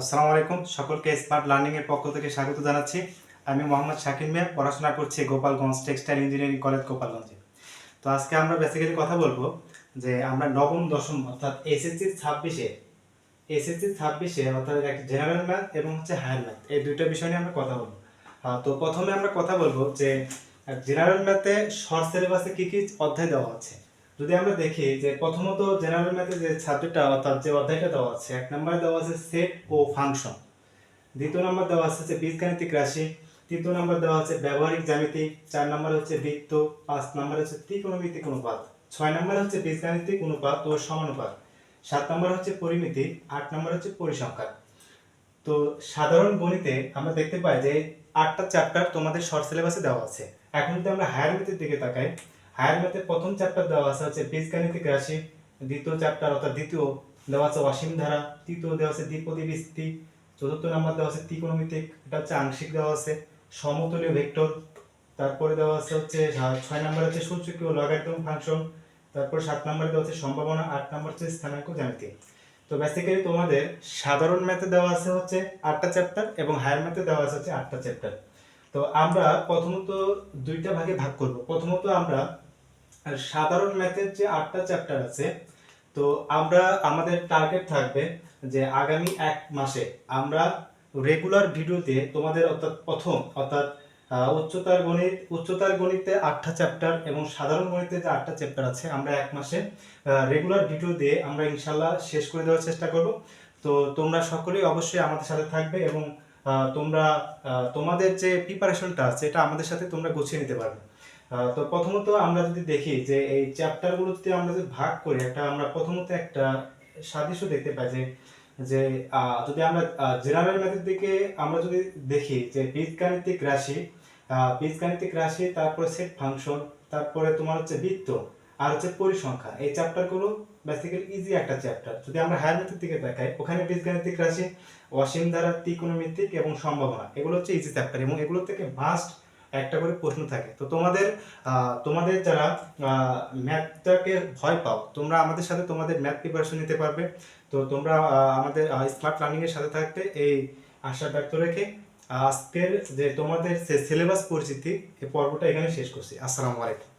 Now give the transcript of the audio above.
আসসালামু আলাইকুম। সকলকে স্মার্ট লার্নিং এর পক্ষ থেকে স্বাগত জানাচ্ছি। আমি মোহাম্মদ শাকির মিয়া, পড়াশোনা করছি গোপালগঞ্জ টেক্সটাইল ইঞ্জিনিয়ারিং কলেজ গোপালগঞ্জে। তো আজকে আমরা বেসিক্যালি কথা বলব যে আমরা নবম, দশম অর্থাৎ এসএসসি ছাব্বিশে এসএসসি ছাব্বিশে অর্থাৎ একটা জেনারেল ম্যাথ এবং হচ্ছে হায়ার ম্যাথ এই দুইটা বিষয় নিয়ে আমরা কথা বলব। তো প্রথমে আমরা কথা বলব যে জেনারেল ম্যাথে শর্ট সিলেবাসে কি কি অধ্যায় দেওয়া আছে। যদি আমরা দেখি যে প্রথমত জেনারেল ম্যাথে যে সাবজেক্টটা অর্থাৎ যে অধ্যায়টা দেওয়া আছে, এক নম্বরে দেওয়া আছে সেট ও ফাংশন দ্বিতীয় নম্বর দেওয়া আছে হচ্ছে বীজগাণিতিক রাশি। তৃতীয় নম্বর দেওয়া আছে ব্যবহারিক জ্যামিতি। চার নম্বর হচ্ছে বৃত্ত। পাঁচ নম্বর হচ্ছে ত্রিকোণমিতিক অনুপাত। ছয় নম্বর হচ্ছে বীজগাণিতিক অনুপাত ও সমানুপাত। সাত নম্বর হচ্ছে পরিমিতি। আট নম্বর হচ্ছে পরিসংখ্যান। তো সাধারণ গণিতে আমরা দেখতে পাই যে আটটা চ্যাপ্টার তোমাদের শর্ট সিলেবাসে দেওয়া আছে। এখন যদি আমরা হায়ার দিকে তাকাই হায়ার ম্যাথের প্রথম চ্যাপ্টার দেওয়া আছে, হচ্ছে বীজগাণিতিক রাশি, দ্বিতীয় চ্যাপ্টার অর্থাৎ দ্বিতীয় দেওয়া আছে অসীম ধারা, তৃতীয় দেওয়া আছে দ্বিপদী বিস্তৃতি, চতুর্থ নাম্বার দেওয়া আছে ত্রিকোণমিতিক, এটা হচ্ছে আংশিক দেওয়া আছে, সমতলীয় ভেক্টর, তারপরে দেওয়া আছে হচ্ছে ছয় নম্বর হচ্ছে সূচকীয় লগারিদম ফাংশন তারপর সাত নম্বরে দেওয়া আছে সম্ভাবনা, আট নম্বর হচ্ছে স্থানাঙ্ক জ্যামিতি। তো বেসিক্যালি তোমাদের সাধারণ ম্যাথে দেওয়া আছে হচ্ছে আটটা চ্যাপ্টার এবং হায়ার ম্যাথে দেওয়া আছে হচ্ছে আটটা চ্যাপ্টার তো আমরা প্রথমত দুইটা ভাগে ভাগ করব। প্রথমত আমরা সাধারণ ম্যাথের যে আটটা চ্যাপ্টার আছে, তো আমরা, আমাদের টার্গেট থাকবে যে আগামী এক মাসে আমরা রেগুলার ভিডিওতে তোমাদের অর্থাৎ প্রথম, অর্থাৎ উচ্চতার গণিত, উচ্চতার গণিতে আটটা চ্যাপ্টার এবং সাধারণ গণিতে যে আটটা চ্যাপ্টার আছে, আমরা এক মাসে রেগুলার ভিডিও দিয়ে আমরা ইনশাল্লাহ শেষ করে দেওয়ার চেষ্টা করব। তো তোমরা সকলেই অবশ্যই আমাদের সাথে থাকবে এবং তোমরা তোমাদের যে প্রিপারেশনটা আছে, এটা আমাদের সাথে তোমরা গুছিয়ে নিতে পারবে। তো প্রথমত আমরা যদি দেখি যে এই চ্যাপ্টারগুলো যদি আমরা যদি ভাগ করি, একটা আমরা প্রথমত একটা সাদৃশ্য দেখতে পাই যে যে যদি আমরা জেনারেল ম্যাথের দিকে আমরা যদি দেখি যে বীজগাণিতিক রাশি বীজগাণিতিক রাশি, তারপরে সেট ফাংশন তারপরে তোমার হচ্ছে বৃত্ত, আর হচ্ছে পরিসংখ্যান। এই চ্যাপ্টারগুলো বেসিক্যালি ইজি একটা চ্যাপ্টার যদি আমরা হায়ার ম্যাথের দিকে দেখাই, ওখানে বীজগাণিতিক রাশি, অসীম দ্বারা ত্রিকোণমিতিক এবং সম্ভাবনা, এগুলো হচ্ছে ইজি চ্যাপ্টার এবং এগুলো থেকে মাস্ট একটা করে প্রশ্ন থাকে। তো তোমাদের তোমাদের যারা ম্যাথটাকে ভয় পাও, তোমরা আমাদের সাথে তোমাদের ম্যাথ প্রিপারেশন নিতে পারবে। তো তোমরা আমাদের স্মার্ট লার্নিং এর সাথে থাকতে এই আশা ব্যক্ত রেখে আজকের যে তোমাদের সিলেবাস পরিচিতি এই পর্বটা এখানে শেষ করছি। আসসালামু আলাইকুম।